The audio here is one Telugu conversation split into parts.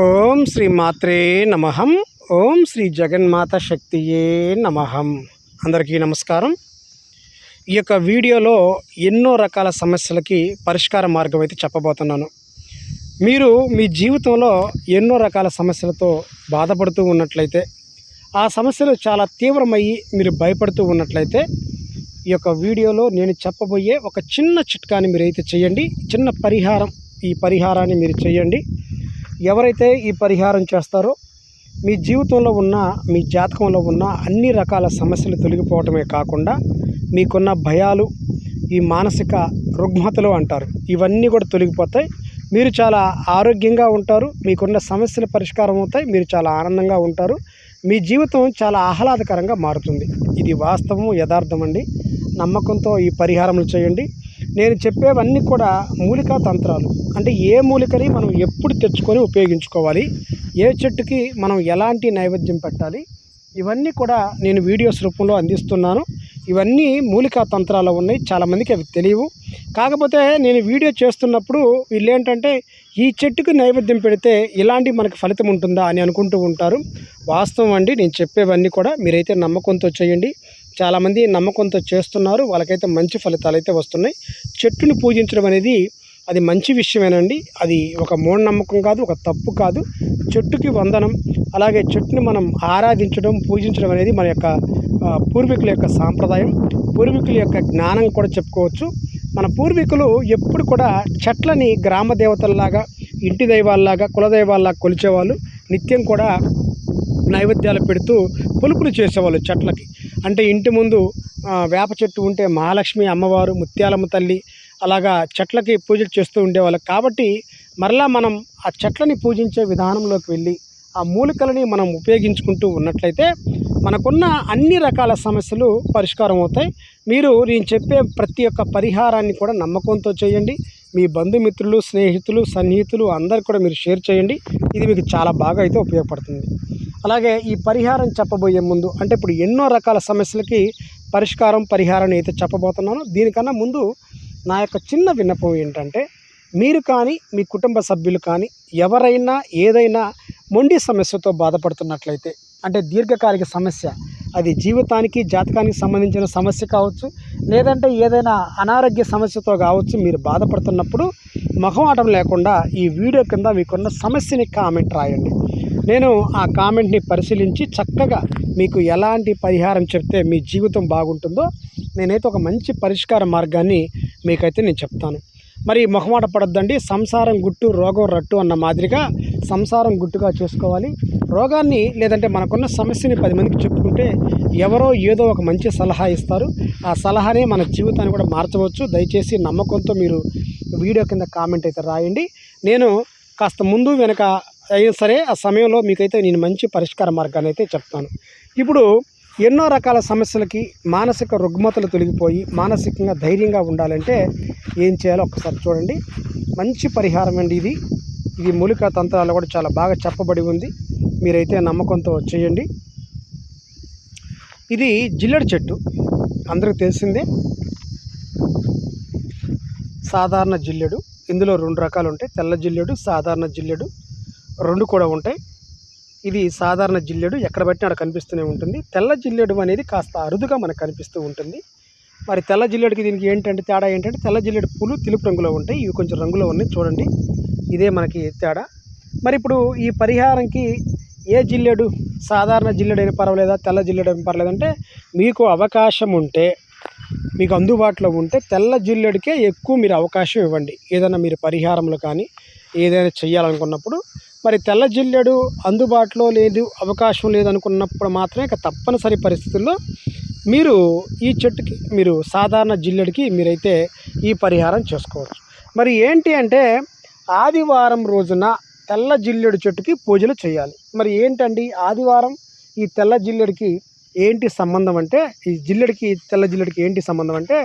ఓం శ్రీ మాత్రే నమహం ఓం శ్రీ జగన్మాత శక్తియే నమహం అందరికీ నమస్కారం. ఈ యొక్క వీడియోలో ఎన్నో రకాల సమస్యలకి పరిష్కార మార్గం అయితే చెప్పబోతున్నాను. మీరు మీ జీవితంలో ఎన్నో రకాల సమస్యలతో బాధపడుతూ ఉన్నట్లయితే ఆ సమస్యలు చాలా తీవ్రమయ్యి మీరు భయపడుతూ ఉన్నట్లయితే ఈ యొక్క వీడియోలో నేను చెప్పబోయే ఒక చిన్న చిట్కాని మీరైతే చేయండి. చిన్న పరిహారం ఈ పరిహారాన్ని మీరు చేయండి. ఎవరైతే ఈ పరిహారం చేస్తారో మీ జీవితంలో ఉన్న మీ జాతకంలో ఉన్న అన్ని రకాల సమస్యలు తొలగిపోవటమే కాకుండా మీకున్న భయాలు ఈ మానసిక రుగ్మతలు అంటారు ఇవన్నీ కూడా తొలగిపోతాయి. మీరు చాలా ఆరోగ్యంగా ఉంటారు మీకున్న సమస్యల పరిష్కారం అవుతాయి మీరు చాలా ఆనందంగా ఉంటారు. మీ జీవితం చాలా ఆహ్లాదకరంగా మారుతుంది. ఇది వాస్తవం యథార్థం అండి నమ్మకంతో ఈ పరిహారములు చేయండి. నేను చెప్పేవన్నీ కూడా మూలికా తంత్రాలు. అంటే ఏ మూలికని మనం ఎప్పుడు తెచ్చుకొని ఉపయోగించుకోవాలి ఏ చెట్టుకి మనం ఎలాంటి నైవేద్యం పెట్టాలి ఇవన్నీ కూడా నేను వీడియోస్ రూపంలో అందిస్తున్నాను. ఇవన్నీ మూలికా తంత్రాలు ఉన్నాయి చాలామందికి అవి తెలియవు. కాకపోతే నేను వీడియో చేస్తున్నప్పుడు వీళ్ళు ఏంటంటే ఈ చెట్టుకి నైవేద్యం పెడితే ఇలాంటి మనకు ఫలితం ఉంటుందా అని అనుకుంటూ ఉంటారు. వాస్తవం అండి నేను చెప్పేవన్నీ కూడా మీరైతే నమ్మకంతో చేయండి. చాలామంది నమ్మకంతో చేస్తున్నారు. వాళ్ళకైతే మంచి ఫలితాలు అయితే వస్తున్నాయి. చెట్టుని పూజించడం అనేది అది మంచి విషయమేనండి. అది ఒక మూఢనమ్మకం కాదు ఒక తప్పు కాదు. చెట్టుకి వందనం అలాగే చెట్టుని మనం ఆరాధించడం పూజించడం అనేది మన యొక్క పూర్వీకుల యొక్క సాంప్రదాయం. పూర్వీకుల యొక్క జ్ఞానం కూడా చెప్పుకోవచ్చు. మన పూర్వీకులు ఎప్పుడు కూడా చెట్లని గ్రామ దేవతల్లాగా ఇంటి దైవాల్లాగా కులదైవాల్లాగా కొలిచేవాళ్ళు. నిత్యం కూడా నైవేద్యాలు పెడుతూ పులుపులు చేసేవాళ్ళు చెట్లకి. అంటే ఇంటి ముందు వేప చెట్టు ఉంటే మహాలక్ష్మి అమ్మవారు ముత్యాలమ్మ తల్లి అలాగా చెట్లకి పూజలు చేస్తూ ఉండేవాళ్ళు. కాబట్టి మరలా మనం ఆ చెట్లని పూజించే విధానంలోకి వెళ్ళి ఆ మూలికలని మనం ఉపయోగించుకుంటూ ఉన్నట్లయితే మనకున్న అన్ని రకాల సమస్యలు పరిష్కారం అవుతాయి. మీరు నేను చెప్పే ప్రతి ఒక్క పరిహారాన్ని కూడా నమ్మకంతో చేయండి. మీ బంధుమిత్రులు స్నేహితులు సన్నిహితులు అందరు కూడా మీరు షేర్ చేయండి. ఇది మీకు చాలా బాగా అయితే ఉపయోగపడుతుంది. అలాగే ఈ పరిహారం చెప్పబోయే ముందు అంటే ఇప్పుడు ఎన్నో రకాల సమస్యలకి పరిష్కారం పరిహారం అయితే చెప్పబోతున్నాను. దీనికన్నా ముందు నా యొక్క చిన్న విన్నపం ఏంటంటే మీరు కానీ మీ కుటుంబ సభ్యులు కానీ ఎవరైనా ఏదైనా మొండి సమస్యతో బాధపడుతున్నట్లయితే అంటే దీర్ఘకాలిక సమస్య అది జీవితానికి జాతకానికి సంబంధించిన సమస్య కావచ్చు లేదంటే ఏదైనా అనారోగ్య సమస్యతో కావచ్చు మీరు బాధపడుతున్నప్పుడు మొహమాటం లేకుండా ఈ వీడియో కింద మీకున్న సమస్యని కామెంట్ రాయండి. నేను ఆ కామెంట్ని పరిశీలించి చక్కగా మీకు ఎలాంటి పరిహారం చెప్తే మీ జీవితం బాగుంటుందో నేనైతే ఒక మంచి పరిష్కార మార్గాన్ని మీకైతే నేను చెప్తాను. మరి మొహమాట పడొద్దండి. సంసారం గుట్టు రోగం రట్టు అన్న మాదిరిగా సంసారం గుట్టుగా చేసుకోవాలి. రోగాన్ని లేదంటే మనకున్న సమస్యని పది మందికి చెప్పుకుంటే ఎవరో ఏదో ఒక మంచి సలహా ఇస్తారు. ఆ సలహానే మన జీవితాన్ని కూడా మార్చవచ్చు. దయచేసి నమ్మకంతో మీరు వీడియో కింద కామెంట్ అయితే రాయండి. నేను కాస్త ముందు వెనక అయినా సరే ఆ సమయంలో మీకైతే నేను మంచి పరిష్కార మార్గాన్ని అయితే చెప్తాను. ఇప్పుడు ఎన్నో రకాల సమస్యలకి మానసిక రుగ్మతలు తొలగిపోయి మానసికంగా ధైర్యంగా ఉండాలంటే ఏం చేయాలో ఒక్కసారి చూడండి. మంచి పరిహారం అండి ఇది. ఇది మూలిక తంత్రాలు కూడా చాలా బాగా చెప్పబడి ఉంది. మీరైతే నమ్మకంతో చేయండి. ఇది జిల్లెడు చెట్టు. అందరికీ తెలిసిందే. సాధారణ జిల్లెడు. ఇందులో రెండు రకాలు ఉంటాయి. తెల్ల జిల్లెడు సాధారణ జిల్లెడు. రెండు కూడా ఉంటాయి. ఇది సాధారణ జిల్లెడు. ఎక్కడ పెట్టినా అక్కడ కనిపిస్తూనే ఉంటుంది. తెల్ల జిల్లెడు అనేది కాస్త అరుదుగా మనకు కనిపిస్తూ ఉంటుంది. మరి తెల్ల జిల్లెడుకి దీనికి ఏంటంటే తేడా ఏంటంటే తెల్ల జిల్లెడు పూలు తెలుపు రంగులో ఉంటాయి. ఇవి కొంచెం రంగులో ఉన్నాయి. చూడండి. ఇదే మనకి తేడా. మరి ఇప్పుడు ఈ పరిహారంకి ఏ జిల్లెడు సాధారణ జిల్లెడు అయినా పర్వాలేదా? తెల్ల జిల్లెడు అయినా పర్వాలేదంటే మీకు అవకాశం ఉంటే మీకు అందుబాటులో ఉంటే తెల్ల జిల్లెడికే ఎక్కువ మీరు అవకాశం ఇవ్వండి. ఏదైనా మీరు పరిహారంలో కానీ ఏదైనా చేయాలనుకున్నప్పుడు మరి తెల్ల జిల్లెడు అందుబాటులో లేదు అవకాశం లేదనుకున్నప్పుడు మాత్రమే ఇక తప్పనిసరి పరిస్థితుల్లో మీరు ఈ చెట్టుకి మీరు సాధారణ జిల్లెడికి మీరైతే ఈ పరిహారం చేసుకోవచ్చు. మరి ఏంటి అంటే ఆదివారం రోజున తెల్ల జిల్లెడు చెట్టుకి పూజలు చేయాలి. మరి ఏంటండి ఆదివారం? ఈ తెల్ల జిల్లెడికి ఏంటి సంబంధం అంటే ఈ జిల్లెడికి తెల్ల జిల్లెడికి ఏంటి సంబంధం అంటే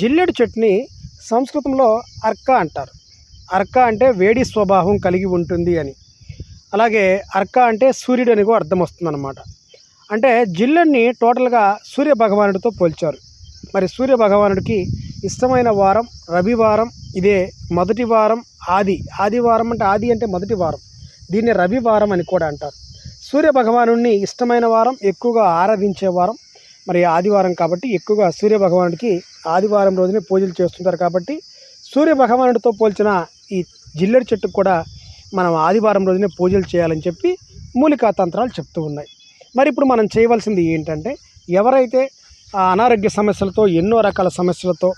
జిల్లెడు చెట్టుని సంస్కృతంలో అర్క అంటారు. అర్క అంటే వేడి స్వభావం కలిగి ఉంటుంది అని. అలాగే అర్క అంటే సూర్యుడు అని కూడా అర్థం వస్తుందన్నమాట. అంటే జిల్లెడిని టోటల్గా సూర్య భగవానుడితో పోల్చారు. మరి సూర్య భగవానుడికి ఇష్టమైన వారం రవివారం ఇదే మొదటి వారం ఆది. ఆదివారం అంటే ఆది అంటే మొదటి వారం. దీన్ని రవివారం అని కూడా అంటారు. సూర్య భగవాను ఇష్టమైన వారం ఎక్కువగా ఆరాధించే వారం. మరి ఆదివారం కాబట్టి ఎక్కువగా సూర్య భగవానుడికి ఆదివారం రోజునే పూజలు చేస్తుంటారు కాబట్టి సూర్య భగవానుడితో పోల్చిన ఈ జిల్లెడు చెట్టుకు కూడా మనం ఆదివారం రోజునే పూజలు చేయాలని చెప్పి మూలికా తంత్రాలు చెప్తూ ఉన్నాయి. మరి ఇప్పుడు మనం చేయవలసింది ఏంటంటే ఎవరైతే ఆ అనారోగ్య సమస్యలతో ఎన్నో రకాల సమస్యలతో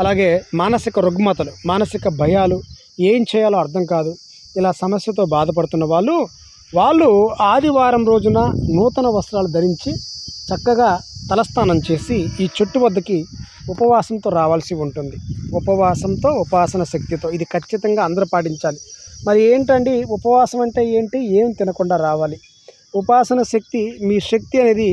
అలాగే మానసిక రుగ్మతలు మానసిక భయాలు ఏం చేయాలో అర్థం కాదు ఇలా సమస్యతో బాధపడుతున్న వాళ్ళు వాళ్ళు ఆదివారం రోజున నూతన వస్త్రాలు ధరించి చక్కగా తలస్నానం చేసి ఈ చెట్టు వద్దకి ఉపవాసంతో రావాల్సి ఉంటుంది. ఉపవాసంతో ఉపాసన శక్తితో ఇది ఖచ్చితంగా అందరూ పాటించాలి. మరి ఏంటండి ఉపవాసం అంటే ఏంటి? ఏం తినకుండా రావాలి. ఉపాసన శక్తి మీ శక్తి అనేది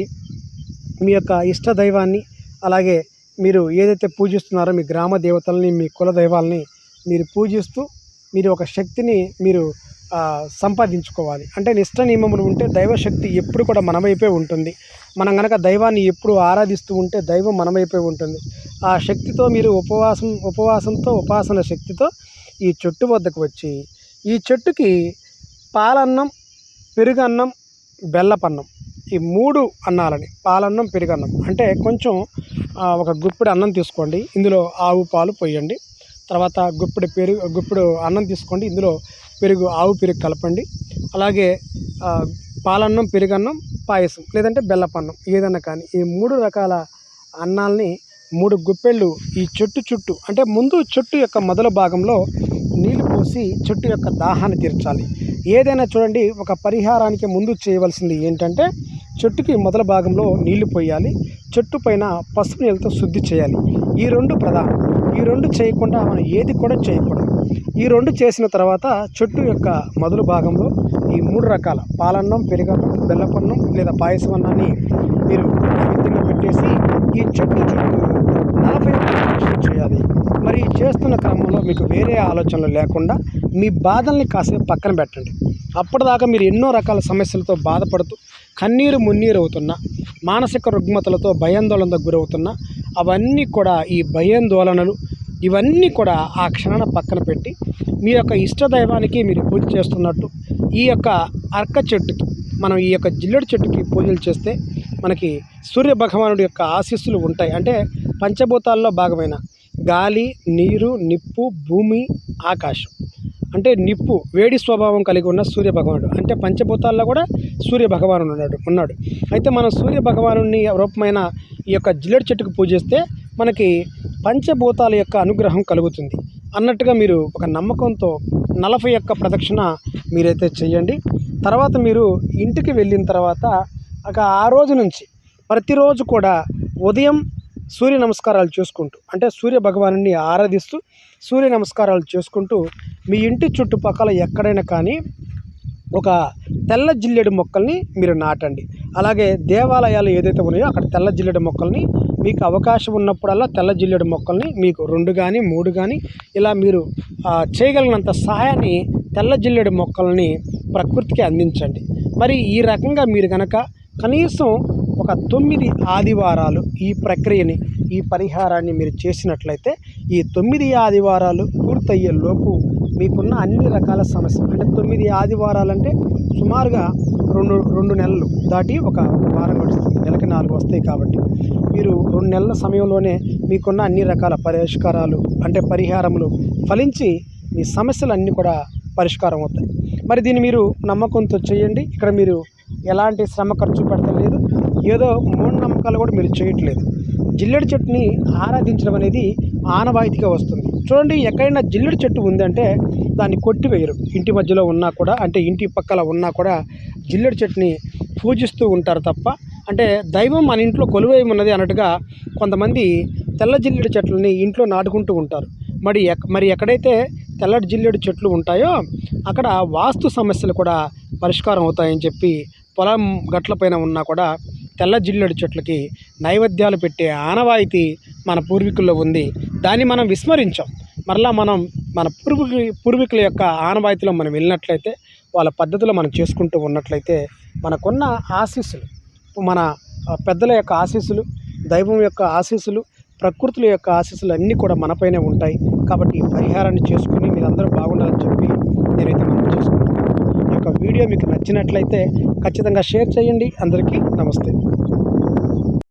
మీ యొక్క ఇష్ట దైవాన్ని అలాగే మీరు ఏదైతే పూజిస్తున్నారో మీ గ్రామ దేవతల్ని మీ కుల దైవాల్ని మీరు పూజిస్తూ మీరు ఒక శక్తిని మీరు సంపాదించుకోవాలి. అంటే నిష్ట నియమములు ఉంటే దైవశక్తి ఎప్పుడు కూడా మనమైపే ఉంటుంది. మనం కనుక దైవాన్ని ఎప్పుడు ఆరాధిస్తూ ఉంటే దైవం మనమైపే ఉంటుంది. ఆ శక్తితో మీరు ఉపవాసం ఉపవాసంతో ఉపాసన శక్తితో ఈ చెట్టు వద్దకు వచ్చి ఈ చెట్టుకి పాలన్నం పెరుగన్నం బెల్లపన్నం ఈ మూడు అన్నాలని. పాలన్నం పెరుగన్నం అంటే కొంచెం ఒక గుప్పిడి అన్నం తీసుకోండి ఇందులో ఆవు పాలు పోయండి. తర్వాత గుప్పిడి పెరుగు గుప్పిడు అన్నం తీసుకోండి ఇందులో పెరుగు ఆవు పెరుగు కలపండి. అలాగే పాలన్నం పెరుగన్నం పాయసం లేదంటే బెల్లపన్నం ఏదన్నా కానీ ఈ మూడు రకాల అన్నాల్ని మూడు గుప్పెళ్ళు ఈ చెట్టు చుట్టూ అంటే ముందు చెట్టు యొక్క మొదల భాగంలో పోసి చెట్టు యొక్క దాహాన్ని తీర్చాలి. ఏదైనా చూడండి ఒక పరిహారానికి ముందు చేయవలసింది ఏంటంటే చెట్టుకి మొదల భాగంలో నీళ్ళు పోయాలి చెట్టు పైన పసుపు నీళ్ళతో శుద్ధి చేయాలి. ఈ రెండు ప్రధానం. ఈ రెండు చేయకుండా మనం ఏది కూడా చేయకూడదు. ఈ రెండు చేసిన తర్వాత చెట్టు యొక్క మొదలు భాగంలో ఈ మూడు రకాల పాలన్నం పెరుగన్నం బెల్లపన్నం లేదా పాయసం అన్నాన్ని మీరు నైవేద్యంగా పెట్టేసి ఈ చెట్టు చుట్టూ నలభై చేయాలి. మరి చేస్తున్న క్రమంలో మీకు వేరే ఆలోచనలు లేకుండా మీ బాధల్ని కాసేపు పక్కన పెట్టండి. అప్పటిదాకా మీరు ఎన్నో రకాల సమస్యలతో బాధపడుతూ కన్నీరు మున్నీరు అవుతున్నా మానసిక రుగ్మతలతో భయాందోళనకు గురవుతున్నా అవన్నీ కూడా ఈ భయాందోళనలు ఇవన్నీ కూడా ఆ క్షణాన పక్కన పెట్టి మీ యొక్క ఇష్టదైవానికి మీరు పూజ చేస్తున్నట్టు ఈ యొక్క అర్క చెట్టుకి మనం ఈ యొక్క జిల్లెడు చెట్టుకి పూజలు చేస్తే మనకి సూర్య భగవానుడి యొక్క ఆశీస్సులు ఉంటాయి. అంటే పంచభూతాల్లో భాగమైన గాలి నీరు నిప్పు భూమి ఆకాశం. అంటే నిప్పు వేడి స్వభావం కలిగి ఉన్న సూర్య భగవానుడు. అంటే పంచభూతాల్లో కూడా సూర్య భగవానుడు ఉన్నాడు ఉన్నాడు. అయితే మనం సూర్య భగవాను రూపమైన ఈ యొక్క జిల్లెడ్ చెట్టుకు పూజిస్తే మనకి పంచభూతాల యొక్క అనుగ్రహం కలుగుతుంది. అన్నట్టుగా మీరు ఒక నమ్మకంతో నలభై యొక్క ప్రదక్షిణ మీరైతే చేయండి. తర్వాత మీరు ఇంటికి వెళ్ళిన తర్వాత ఒక ఆ రోజు నుంచి ప్రతిరోజు కూడా ఉదయం సూర్య నమస్కారాలు చేసుకుంటూ అంటే సూర్య భగవాను ఆరాధిస్తూ సూర్య నమస్కారాలు చేసుకుంటూ మీ ఇంటి చుట్టుపక్కల ఎక్కడైనా కానీ ఒక తెల్ల జిల్లెడు మొక్కల్ని మీరు నాటండి. అలాగే దేవాలయాలు ఏదైతే ఉన్నాయో అక్కడ తెల్ల జిల్లెడు మొక్కల్ని మీకు అవకాశం ఉన్నప్పుడల్లా తెల్ల జిల్లెడు మొక్కల్ని మీకు రెండు కానీ మూడు కానీ ఇలా మీరు చేయగలిగినంత సహాయాన్ని తెల్ల జిల్లెడు మొక్కల్ని ప్రకృతికి అందించండి. మరి ఈ రకంగా మీరు కనుక కనీసం ఒక తొమ్మిది ఆదివారాలు ఈ ప్రక్రియని ఈ పరిహారాన్ని మీరు చేసినట్లయితే ఈ తొమ్మిది ఆదివారాలు పూర్తయ్యే లోపు మీకున్న అన్ని రకాల సమస్యలు అంటే తొమ్మిది ఆదివారాలు అంటే సుమారుగా రెండు రెండు నెలలు దాటి ఒక వారం గడుస్తుంది నెలకి నాలుగు వస్తాయి కాబట్టి. మీరు రెండు నెలల సమయంలోనే మీకున్న అన్ని రకాల పరిష్కారాలు అంటే పరిహారములు ఫలించి మీ సమస్యలు అన్నీ కూడా పరిష్కారం అవుతాయి. మరి దీన్ని మీరు నమ్మకంతో చేయండి. ఇక్కడ మీరు ఎలాంటి శ్రమ ఖర్చు పెడతలేదు. ఏదో మూఢనమ్మకాలు కూడా మీరు చేయట్లేదు. జిల్లెడు చెట్టుని ఆరాధించడం అనేది ఆనవాయితీగా వస్తుంది. చూడండి ఎక్కడైనా జిల్లెడు చెట్టు ఉందంటే దాన్ని కొట్టివేయరు. ఇంటి మధ్యలో ఉన్నా కూడా అంటే ఇంటి పక్కల ఉన్నా కూడా జిల్లెడు చెట్టుని పూజిస్తూ ఉంటారు తప్ప అంటే దైవం మన ఇంట్లో కొలువై ఉన్నది అన్నట్టుగా కొంతమంది తెల్ల జిల్లెడు చెట్లని ఇంట్లో నాటుకుంటూ ఉంటారు. మరి ఎక్ మరి ఎక్కడైతే తెల్లటి జిల్లెడు చెట్లు ఉంటాయో అక్కడ వాస్తు సమస్యలు కూడా పరిష్కారం అవుతాయని చెప్పి పొలం గట్లపైన ఉన్నా కూడా తెల్ల జిల్లెడు చెట్లకి నైవేద్యాలు పెట్టే ఆనవాయితీ మన పూర్వీకుల్లో ఉంది. దాన్ని మనం విస్మరించాం. మరలా మనం మన పూర్వీకు పూర్వీకుల యొక్క ఆనవాయితీలో మనం వెళ్ళినట్లయితే వాళ్ళ పద్ధతిలో మనం చేసుకుంటూ ఉన్నట్లయితే మనకున్న ఆశీస్సులు మన పెద్దల యొక్క ఆశీస్సులు దైవం యొక్క ఆశీస్సులు ప్రకృతుల యొక్క ఆశీస్సులు అన్నీ కూడా మనపైనే ఉంటాయి. కాబట్టి ఈ పరిహారాన్ని చేసుకుని మీరు మీరందరూ బాగుండాలని చెప్పి నేనైతే మనం చేసుకున్నాను వీడియో మీకు నచ్చినట్లయితే ఖచ్చితంగా షేర్ చేయండి. అందరికీ నమస్తే.